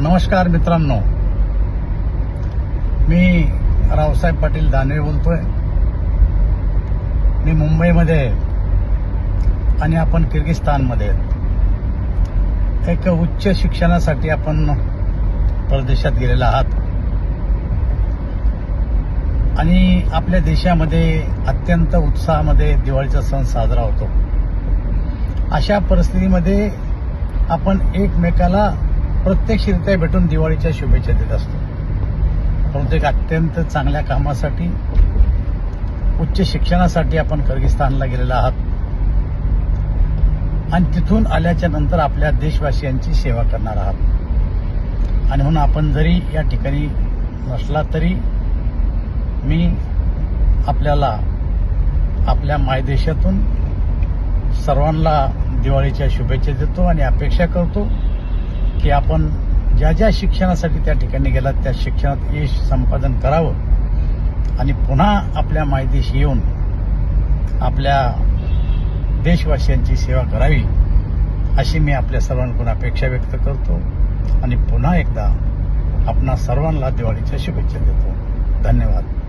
नमस्कार मित्रांनो. मी रावसाहेब पाटील दानवे बोलतोय. मी मुंबईमध्ये आहे आणि आपण किर्गिस्तानमध्ये. एक उच्च शिक्षणासाठी आपण परदेशात गेलेला आहात. आणि आपल्या देशामध्ये अत्यंत उत्साहामध्ये दिवाळीचा सण साजरा होतो. अशा परिस्थितीमध्ये आपण एकमेकाला प्रत्यक्षरित्या भेटून दिवाळीच्या शुभेच्छा देत असतो. बहुतेक अत्यंत चांगल्या कामासाठी उच्च शिक्षणासाठी आपण किर्गिस्तानला गेलेला आहात. आणि तिथून आल्याच्यानंतर आपल्या देशवासियांची सेवा करणार आहात. आणि म्हणून आपण जरी या ठिकाणी नसला तरी मी आपल्याला आपल्या मायदेशातून सर्वांना दिवाळीच्या शुभेच्छा देतो आणि अपेक्षा करतो की आपण ज्या ज्या शिक्षणासाठी त्या ठिकाणी गेलात त्या शिक्षणात यश संपादन करावं. आणि पुन्हा आपल्या मायदेशी येऊन आपल्या देशवासियांची सेवा करावी अशी मी आपल्या सर्वांकडून अपेक्षा व्यक्त करतो. आणि पुन्हा एकदा आपणा सर्वांना दिवाळीच्या शुभेच्छा देतो. धन्यवाद.